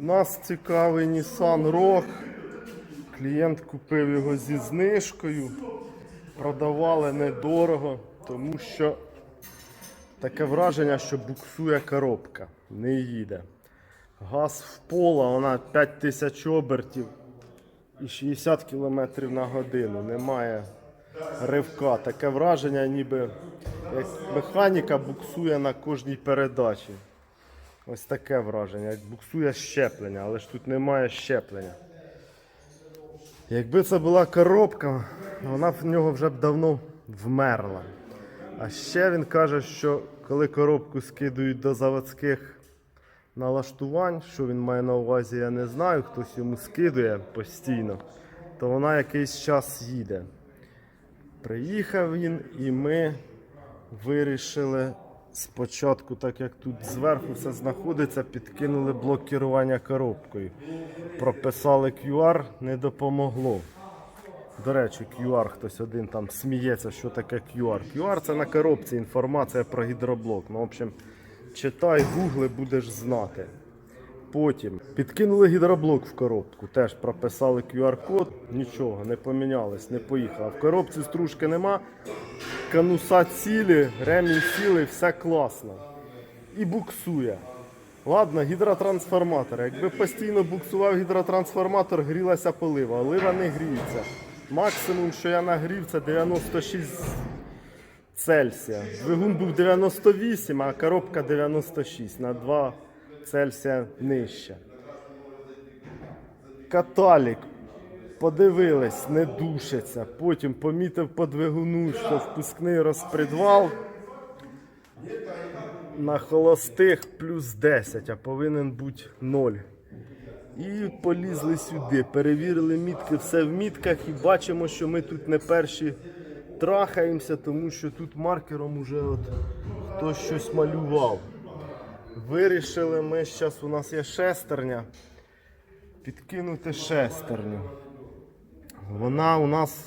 У нас цікавий Nissan Rogue. Клієнт купив його зі знижкою. Продавали недорого, тому що таке враження, що буксує коробка, не їде. Газ в поло, вона 5000 обертів і 60 км на годину. Немає ривка. Таке враження, ніби як механіка буксує на кожній передачі. Ось таке враження, буксує щеплення, але ж тут немає щеплення. Якби це була коробка, вона в нього вже б давно вмерла. А ще він каже, що коли коробку скидують до заводських налаштувань, що він має на увазі, я не знаю, хтось йому скидує постійно, то вона якийсь час їде. Приїхав він і ми вирішили спочатку, так як тут зверху все знаходиться, підкинули блок керування коробкою. Прописали QR, не допомогло. До речі, QR хтось один там сміється, що таке QR. QR це на коробці інформація про гідроблок. Ну, в общем, читай, гугли, будеш знати. Потім підкинули гідроблок в коробку, теж прописали QR-код, нічого, не помінялось, не поїхав. В коробці стружки нема, кануса цілі, ремінь цілий, все класно. І буксує. Ладно, гідротрансформатор. Якби постійно буксував гідротрансформатор, грілася полива. Олива не гріється. Максимум, що я нагрів, це 96 Цельсія. Двигун був 98, а коробка 96 на 2 Цельсія нижче. Каталік. Подивились, не душиться. Потім помітив по двигуну, що впускний розпредвал на холостих плюс 10, а повинен бути 0. І полізли сюди, перевірили мітки, все в мітках і бачимо, що ми тут не перші трахаємося, тому що тут маркером уже от хтось щось малював. Вирішили ми, зараз у нас є шестерня, підкинути шестерню. Вона у нас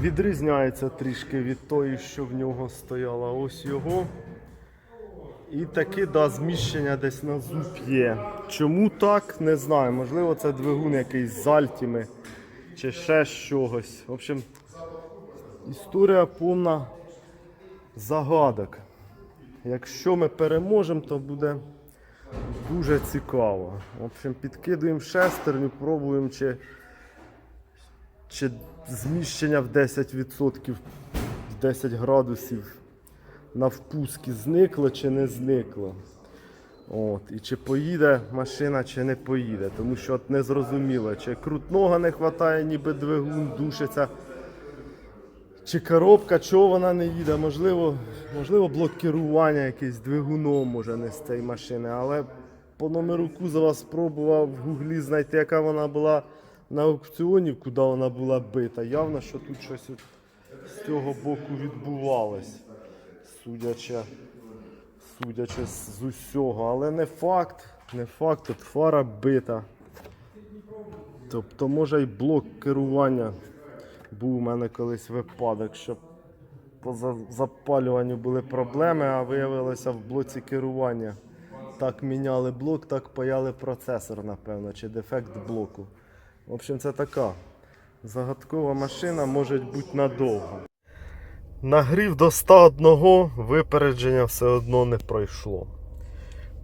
відрізняється трішки від тої, що в нього стояла. Ось його. І таки да, зміщення десь на зуб є. Чому так, не знаю. Можливо, це двигун якийсь з альтіми чи ще з чогось. В общем, історія повна загадок. Якщо ми переможемо, то буде дуже цікаво. В общем, підкидуємо шестерню, пробуємо, чи, чи зміщення в 10%, в 10 градусів на впускі зникло чи не зникло. От, і чи поїде машина, чи не поїде. Тому що от не зрозуміло, чи крутного не вистачає, ніби двигун душиться. Чи коробка, чого вона не їде? Можливо, можливо, блок керування якийсь двигуном може не з цієї машини. Але по номеру кузова спробував в гуглі знайти, яка вона була на аукціоні, куди вона була бита. Явно, що тут щось от з цього боку відбувалось судячи, судячи з усього. Але не факт, не факт, тут фара бита. Тобто, може й блок керування був у мене колись випадок, що по запалюванню були проблеми, а виявилося в блоці керування. Так міняли блок, так паяли процесор, напевно, чи дефект блоку. В общем, це така загадкова машина може бути надовго. Нагрів до 101 випередження все одно не пройшло.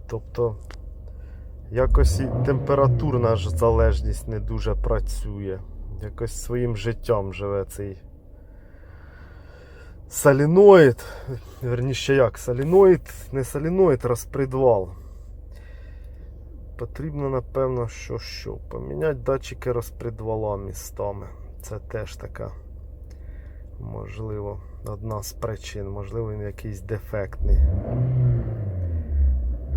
Тобто якось і температурна ж залежність не дуже працює. Якось своїм життям живе цей соліноїд. Верніше як, соліноїд, не соліноїд, розпредвал. Потрібно, напевно, що що. Поміняти датчики розпредвала містами. Це теж така. Можливо, одна з причин, можливо, він якийсь дефектний.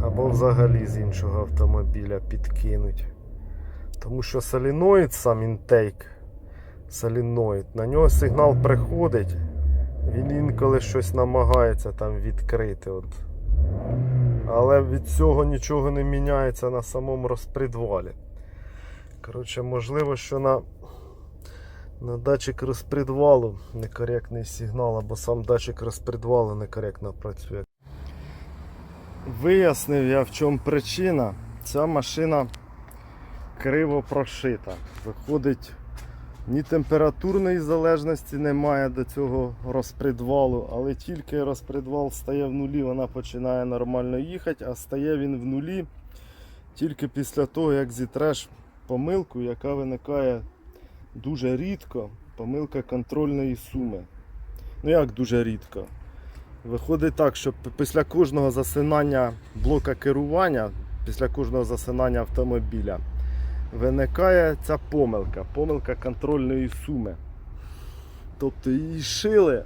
Або взагалі з іншого автомобіля підкинуть. Тому що соліноїд, сам інтейк, соліноїд, на нього сигнал приходить, він інколи щось намагається там відкрити. От. Але від цього нічого не міняється на самому розпредвалі. Коротше, можливо, що на на датчик розпредвалу некоректний сигнал, або сам датчик розпредвалу некоректно працює. Вияснив я в чому причина. Ця машина криво прошита. Виходить, ні температурної залежності немає до цього розпредвалу, але тільки розпредвал стає в нулі, вона починає нормально їхати, а стає він в нулі тільки після того, як зітреш помилку, яка виникає дуже рідко, помилка контрольної суми. Ну як дуже рідко? Виходить так, що після кожного засинання блока керування, після кожного засинання автомобіля, виникає ця помилка, помилка контрольної суми. Тобто її шили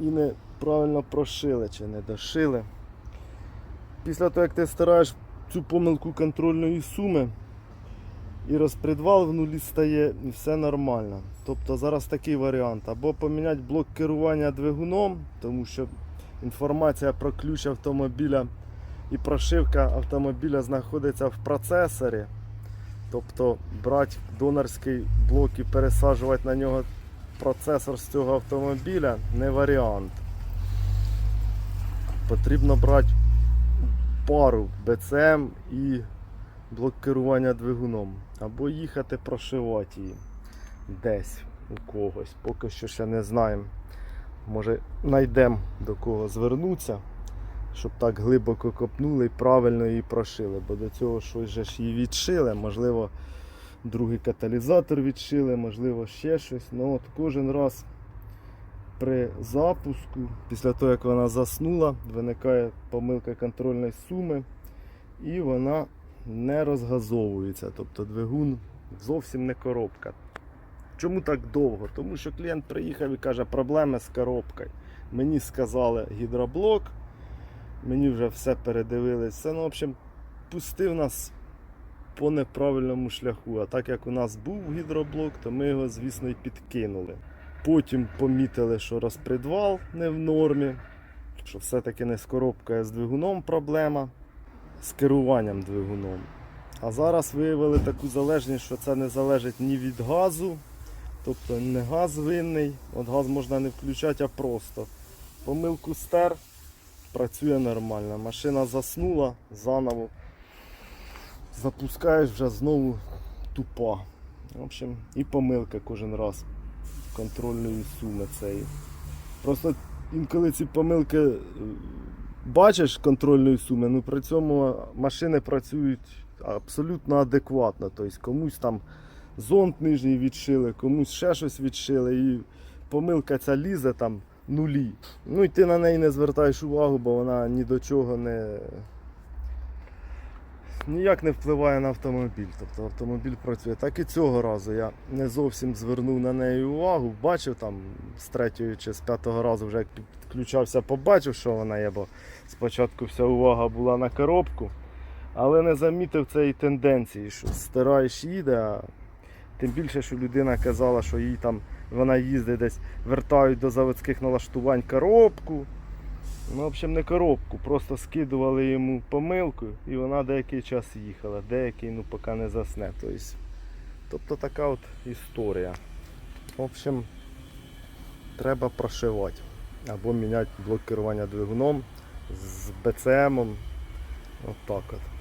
і неправильно прошили чи не дошили. Після того, як ти стираєш цю помилку контрольної суми, і розпредвал в нулі стає, і все нормально. Тобто зараз такий варіант. Або поміняти блок керування двигуном, тому що інформація про ключ автомобіля і прошивка автомобіля знаходиться в процесорі. Тобто брати донорський блок і пересаджувати на нього процесор з цього автомобіля не варіант. Потрібно брати пару BCM і блок керування двигуном. Або їхати прошивати її десь у когось. Поки що ще не знаємо. Може знайдемо до кого звернутися, щоб так глибоко копнули і правильно її прошили. Бо до цього щось же ж її відшили, можливо, другий каталізатор відшили, можливо, ще щось. Ну от кожен раз при запуску, після того як вона заснула, виникає помилка контрольної суми і вона не розгазовується. Тобто двигун зовсім не коробка. Чому так довго? Тому що клієнт приїхав і каже, проблеми з коробкою. Мені сказали гідроблок, мені вже все передивились. Все, ну, в общем, пустив нас по неправильному шляху. А так як у нас був гідроблок, то ми його, звісно, і підкинули. Потім помітили, що розпредвал не в нормі, що все-таки не з коробкою, а з двигуном проблема, з керуванням двигуном. А зараз виявили таку залежність, що це не залежить ні від газу, тобто не газ винний, от газ можна не включати, а просто. Помилку стер, працює нормально. Машина заснула заново. Запускаєш вже знову тупа. В общем, і помилка кожен раз контрольної суми цієї. Просто інколи ці помилки е, бачиш контрольної суми, ну при цьому машини працюють абсолютно адекватно. Тобто комусь там зонт нижній відшили, комусь ще щось відшили, і помилка ця лізе там нулі. Ну і ти на неї не звертаєш увагу, бо вона ні до чого не. Ніяк не впливає на автомобіль. Тобто автомобіль працює. Так і цього разу я не зовсім звернув на неї увагу. Бачив там з третього чи з п'ятого разу вже як підключався, побачив, що вона є, бо спочатку вся увага була на коробку, але не замітив цієї тенденції, що стираєш їде, а тим більше, що людина казала, що їй там вона їздить десь, вертають до заводських налаштувань коробку. Ну, в общем, не коробку, просто скидували йому помилку і вона деякий час їхала, деякий ну, поки не засне. Тобто, така от історія. В общем, треба прошивати або міняти блок керування двигуном з БЦМом. От так от.